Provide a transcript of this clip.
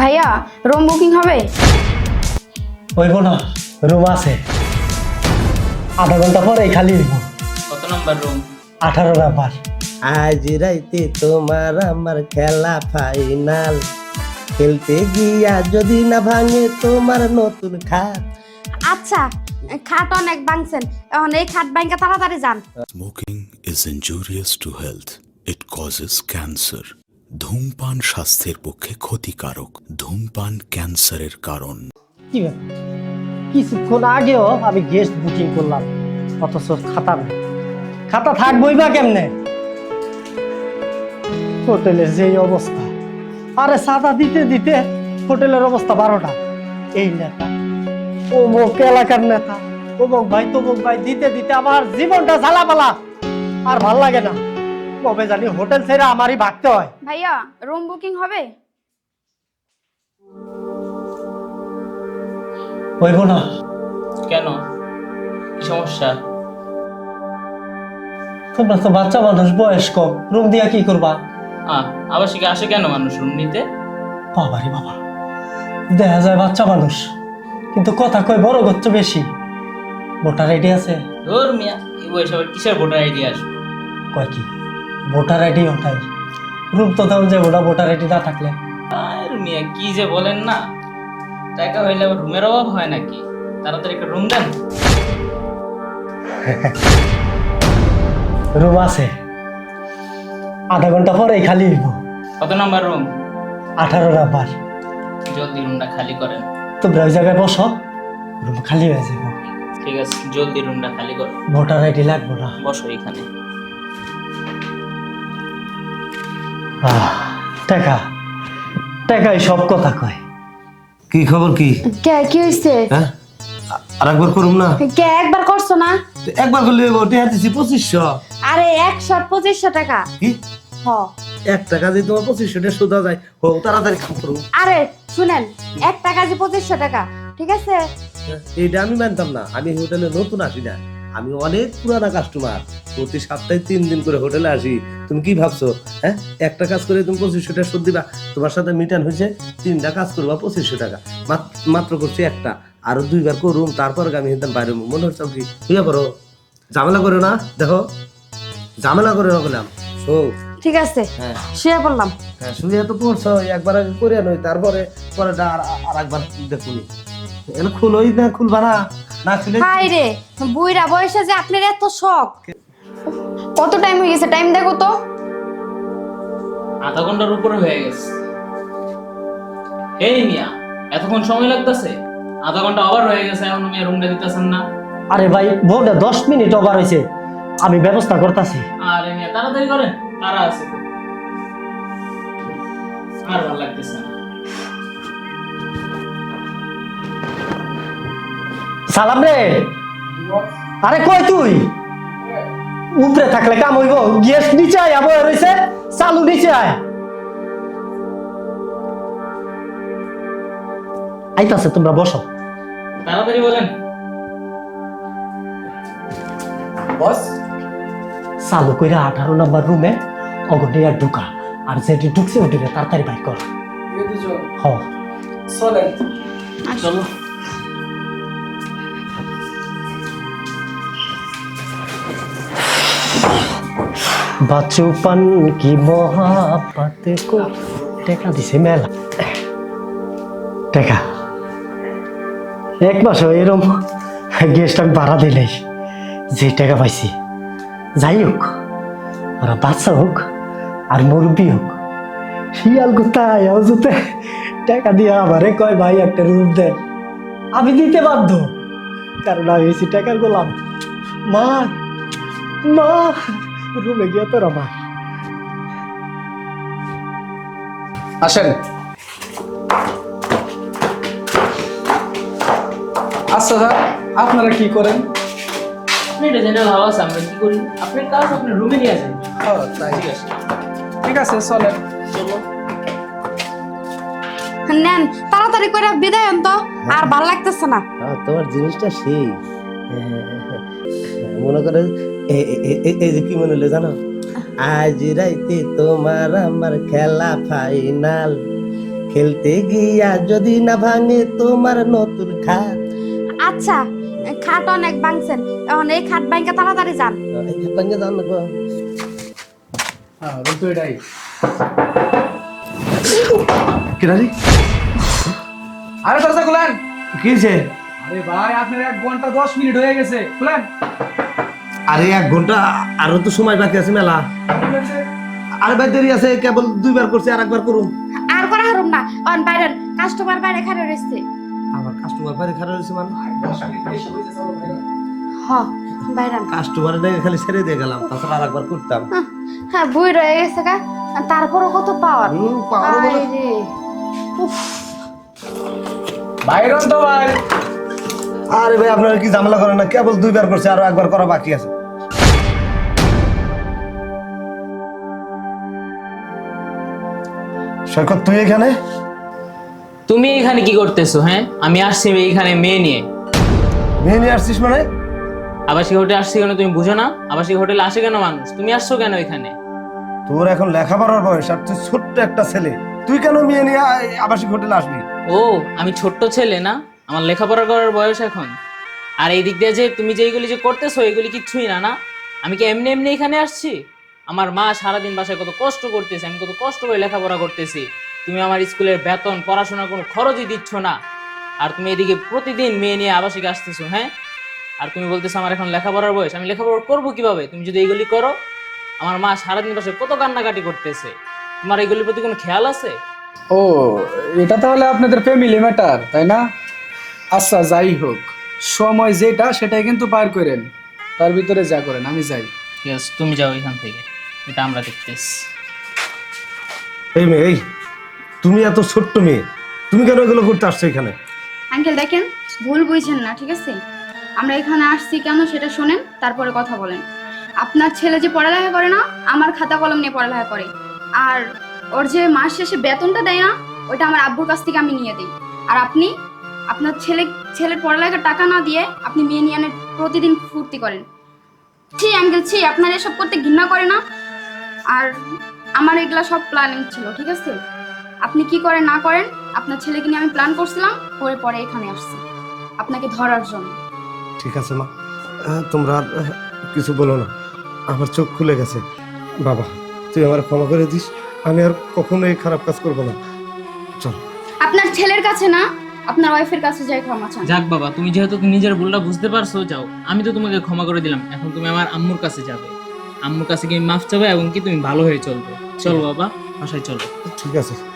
ভাইয়া room booking হবে? হইব না রুম আছে। আধা ঘণ্টা পরেই খালি হইব। কত নাম্বার রুম আঠারো নাম্বার। আজ রাইতে তোমার আমার খেলা ফাইনাল খেলতে গিয়া যদি না ভাঙে তোমার নতুন খাট আচ্ছা খাট অনেক ভাঙছেন। এখন এই খাট ভাঙ্গা তাড়াতাড়ি যান। Smoking is injurious to health. It causes cancer. ধূমপান স্বাস্থ্যের পক্ষে ক্ষতিকারক, ধূমপান ক্যান্সারের কারণ। কি কিছুক্ষণ আগেও আমি গেস্ট বুকিং করলাম, অথচ খাতা নেই। খাতা থাকবই বা কেমনে? হোটেলের যেই অবস্থা। আরে সাদা দিতে দিতে হোটেলের অবস্থা বারোটা। এই নেতা, অমুক এলাকার নেতা, অমুক ভাই, তমুক ভাই, দিতে দিতে আমার জীবনটা ঝালাপালা। আর ভালো লাগে না। কবে জানি হোটেল ছেড়ে আমারই ভাগতে হয়। ভাইয়া রুম বুকিং হবে? হইব না। কেন? কি সমস্যা? তোমরা তো বাচ্চা মানুষ বয়স কম। রুম দিয়া কি করবা? আহ আবাসিকে আসে কেন মানুষ রুম নিতে? বাবারে বাবা। দেখা যায় বাচ্চা মানুষ। কিন্তু কথা কয় বড় করছে বেশি। ভোটার আইডি আছে। ধর মিয়া এই বয়সে আবার কিসের ভোটার আইডি আসবে? কয় কি? ভোটার আইডি ওটাই রুম তো তেমন যে না ভোটার আইডি না থাকলে। আর মিয়া কি যে বলেন না? টাকা হইলে রুমের অভাব হয় নাকি? তাড়াতাড়ি একটা রুম দেন। রুম আছে। আধা ঘণ্টা পরেই খালি হইব। কত নাম্বার রুম আঠারো নাম্বার। জলদি রুমটা খালি করেন। তোমরা ওই জায়গায় বসো। রুম খালি হয়ে যাব। ঠিক আছে জলদি রুমটা খালি করো। ভোটার আইডি লাগবো না। বসো এখানে। টাকা। টাকাই সব কথা কয়। কি খবর কি? কে কি হইছে? হ্যাঁ? আর একবার করুম না? কে একবার করছ না? একবার করলে ওটা দিছি পঁচিশশো। আরে একশো পঁচিশশো টাকা। কি? হ। এক টাকা দিয়ে তোমার পঁচিশশো টাকা সোজা যায়। হোক তাড়াতাড়ি আরে শুনেন এক টাকা যে পঁচিশশো টাকা ঠিক আছে? এইটা আমি মানতাম না। আমি হোটেলে নতুন আসি না। আমি অনেক পুরানা কাস্টমার প্রতি সপ্তাহে তিন দিন করে হোটেলে আসি। তুমি কি ভাবছ? হ্যাঁ? একটা কাজ করে তুমি পঁচিশশো টাকা শোধ দিবা। তোমার সাথে মিটান হয়েছে তিনটা কাজ করবা পঁচিশশো টাকা। মাত্র করছি একটা। আরও দুইবার করুম তারপর আমি হেতাম বাইরে মনে হচ্ছে কি বুঝা করো? ঝামেলা করো না? দেখো। ঝামেলা করে না বললাম ও ঠিক আছে। হ্যাঁ। শুয়ে পড়লাম। হ্যাঁ শুয়ে তো পড়ছো। একবার আগে করে নই তারপরে পরে আর একবার দেখুনি। এখানে খুলোই না খুলবা না। হাই রে বুইরা বয়সে যে আপনার এত শখ। কত টাইম হয়ে গেছে? টাইম দেখো তো। আধা ঘণ্টার উপরে হয়ে গেছে। এই মিয়া এতক্ষণ সময় লাগতেছে? আধা ঘণ্টা আবার হয়ে গেছে এখন মিয়া রুমটা দিতেছেন না। আরে ভাই বউটা দশ মিনিট ওভার হয়েছে। আমি ব্যবস্থা করতেছি। আরে মিয়া তাড়াতাড়ি করেন। তারা আছে। আর ভালো লাগতেছে না। সালাম রে। আরে কই তুই? উপরে থাকলে কাম হইব। গ্যাস নিচে আয় আবহাওয়া রয়েছে। চালু নিচে আয়। আইতাছে তোমরা বসো। তাড়াতাড়ি বলেন। চালু কইরা আঠারো নম্বর রুমে অগনে আর ঢুকা। আর যেটি ঢুকছে ওটি তাড়াতাড়ি বাইক কর। হ। চলো বাচুপান কি মহাপাতে কো? টেকা দিছে মেলা। টেকা। এক মাস এরম গেস্ট আমি ভাড়া দিলাই যে টাকা পাইছি। যাই হোক, ওরা বাচ্চা হোক আর মুরব্বী হোক, শিয়াল কোথায় যেতে টাকা দিয়ে আমারে কয়, ভাই, একটা রুম দেন। আমি দিতে বাধ্য, কারণ আমি টাকার গোলাম। মা মা রুমে গিয়ে তোরা মা আসেন। আচ্ছা স্যার আপনারা কি করেন? আপনি এটা জেনে ভালো আছে আমরা কি করি? আপনার কাজ আপনি রুমে নিয়ে আসেন। তাই। ঠিক আছে। ঠিক আছে চলেন। চলো নেন তাড়াতাড়ি করে বিদায় তো আর ভালো লাগতেছে না। তোমার জিনিসটা সেই। মনে করে এ- এ- এ- এই যে কি মনে হলো জানো? আজ রাইতে তোমার আমার খেলা ফাইনাল খেলতে গিয়া যদি না ভাঙে তোমার নতুন খাট। আচ্ছা খাট অনেক ভাঙছেন এখন এই খাট ভাঙকে তাড়াতাড়ি যান। এই যে ভাঙে যান না গো। হ্যাঁ রুম তো এটাই। কিরা রে? আরে দরজা খুলেন। কি আরে ভাই আপনার এক ঘণ্টা দশ মিনিট হয়ে গেছে। আরে এক ঘণ্টা আরও তো সময় বাকি আছে মেলা। আরে ভাই দেরি আছে কেবল দুইবার করছে আর একবার করুন। আর করা হারুম না। অন কাস্টমার বাইরে খাড়ে রয়েছে। আমার কাস্টমার বাইরে খারাপ হয়েছে মানে? হ বাইরান। কাস্টমার দেখে খালি ছেড়ে দিয়ে গেলাম তাছাড়া আর একবার করতাম। হ্যাঁ বই রয়ে গেছে গা। তারপরও কত পাওয়ার? উফ। বাইরন তো ভাই। আরে ভাই আপনারা কি ঝামেলা করেন না? কেবল দুইবার করছে আরও একবার করা বাকি আছে। সৈকত তুই এখানে? তুমি এখানে কি করতেছো হ্যাঁ? আমি আসছি এইখানে মেয়ে নিয়ে। মেয়ে নিয়ে আসছিস মানে? আবাসিক হোটেলে আসছি কেন তুমি বুঝো না? আবাসিক হোটেলে আসে কেন মানুষ? তুমি আসছো কেন এখানে? তোর এখন লেখাপড়ার বয়স আর তুই ছোট্ট একটা ছেলে। তুই কেন মেয়ে নিয়ে আবাসিক হোটেলে আসবি? ও আমি ছোট্ট ছেলে না? আমার লেখাপড়া করার বয়স এখন। আর এই দিক দিয়ে যে তুমি যে এইগুলি যে করতেছো, এগুলি কিচ্ছুই না না? আমি কি এমনি এমনি এখানে আসছি? আমার মা সারাদিন বাসায় কত কষ্ট করতেছে, আমি কত কষ্ট করে লেখাপড়া করতেছি। তুমি আমার স্কুলের বেতন পড়াশোনার কোনো খরচই দিচ্ছ না। আর তুমি এদিকে প্রতিদিন মেয়ে নিয়ে আবাসিক আসতেছো হ্যাঁ? আর তুমি বলতেছো আমার এখন লেখাপড়ার বয়স, আমি লেখাপড়া করব কীভাবে? তুমি যদি এইগুলি করো, আমার মা সারাদিন বাসায় কত কান্নাকাটি করতেছে। তোমার এইগুলির প্রতি কোনো খেয়াল আছে? ও, এটা তাহলে আপনাদের ফ্যামিলি ম্যাটার তাই না? আচ্ছা যাই হোক। সময় যেটা সেটাই কিন্তু পার করেন। তার ভিতরে যা করেন আমি যাই। ঠিক আছে তুমি যাও এখান থেকে। এটা আমরা দেখতেছি। এই মেয়ে এই তুমি এত ছোট্ট মেয়ে। তুমি কেন এগুলো করতে আসছো এখানে? আঙ্কেল দেখেন ভুল বুঝছেন না ঠিক আছে? আমরা এখানে আসছি কেন সেটা শোনেন তারপরে কথা বলেন। আপনার ছেলে যে পড়ালেখা করে না আমার খাতা কলম নিয়ে পড়ালেখা করে। আর ওর যে মাস শেষে বেতনটা দেয় না ওইটা আমার আব্বুর কাছ থেকে আমি নিয়ে দিই। আর আপনি? আপনার ছেলে ছেলের পড়ালেখার টাকা না দিয়ে আপনি মেয়ে নিয়ে আনে প্রতিদিন ফুর্তি করেন। ছি আঙ্কেল ছি আপনার এসব করতে ঘৃণা করে না। আর আমার এগুলা সব প্ল্যানিং ছিল ঠিক আছে? আপনি কি করেন না করেন আপনার ছেলেকে নিয়ে আমি প্ল্যান করছিলাম করে পরে এখানে আসছি। আপনাকে ধরার জন্য। ঠিক আছে মা। তোমরা কিছু বলো না। আমার চোখ খুলে গেছে। বাবা তুই আমার ক্ষমা করে দিস। আমি আর কখনো এই খারাপ কাজ করব না। চল। আপনার ছেলের কাছে না আপনার ওয়াইফের কাছে যাই ক্ষমা চান। যাক বাবা তুমি যেহেতু নিজের ভুলটা বুঝতে পারছ যাও। আমি তো তোমাকে ক্ষমা করে দিলাম। এখন তুমি আমার আম্মুর কাছে যাবে। আম্মুর কাছে কি মাফ চাবে এবং কি তুমি ভালো হয়ে চলবে? চলো বাবা বাসায় চলো। ঠিক আছে।